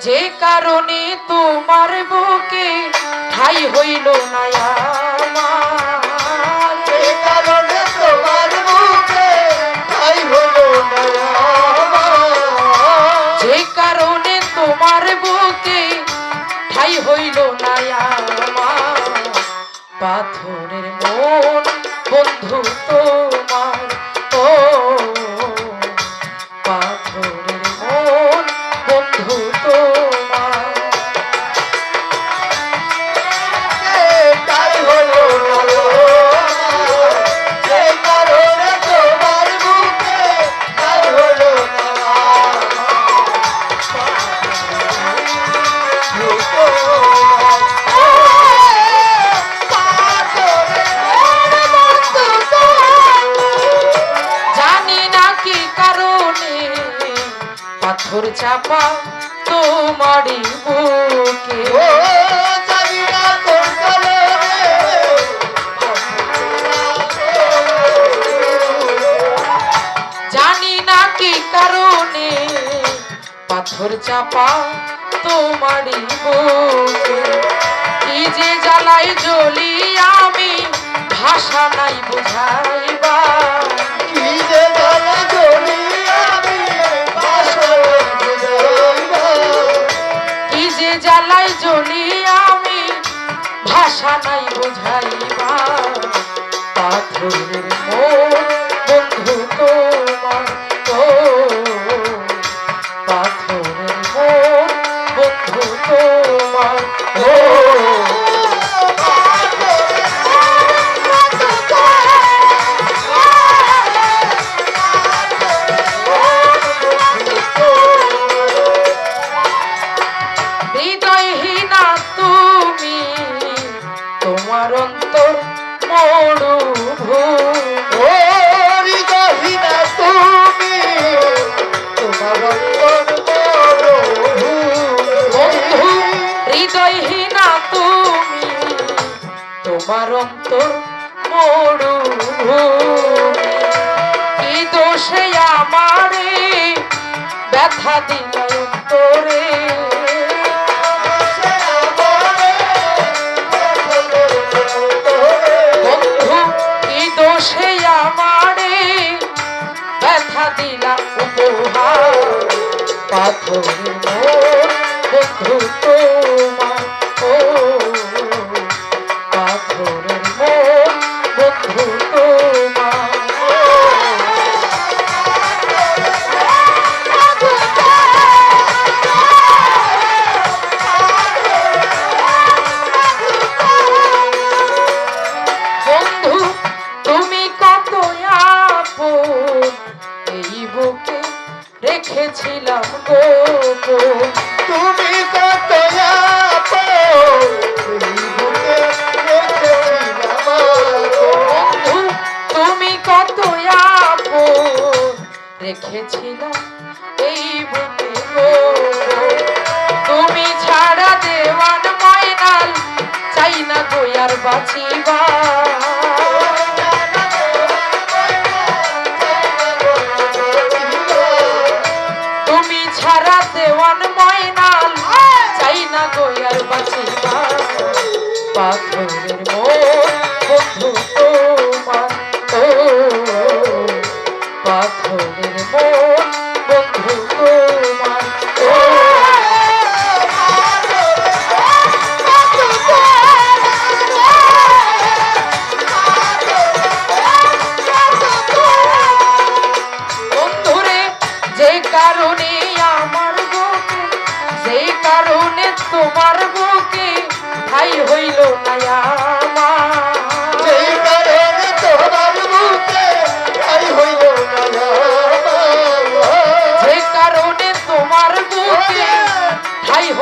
যে কারণে তোমার বুকে ঠাই হইল না পাথর চাপা তোমারই বুকে। না জানি না কি কারণে পাথর চাপা তোমারই বুকে। কি যে জ্বালাই জ্বলি আমি ভাষা নাই বুঝাইবা। জ্বলি আমি ভাষা নাই বুঝাইবা পাথরের তুমি তোমার অন্তর মরুভূমি কি দোষে আমারে ব্যথা দিল অন্তরে? আমারে ব্যথা দিলা উপহার? পাথরের মন বন্ধু তুমি কত তুমি কত রেখেছিলাম এই বুকে ছাড়া দেওয়ান ময়নাল চাই না বাঁচিবা পাথরের মন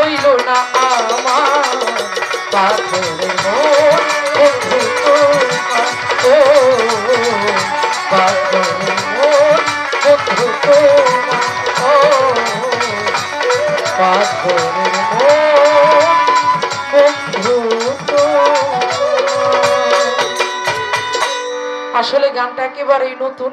হইল না আমার। আসলে গানটা একেবারেই নতুন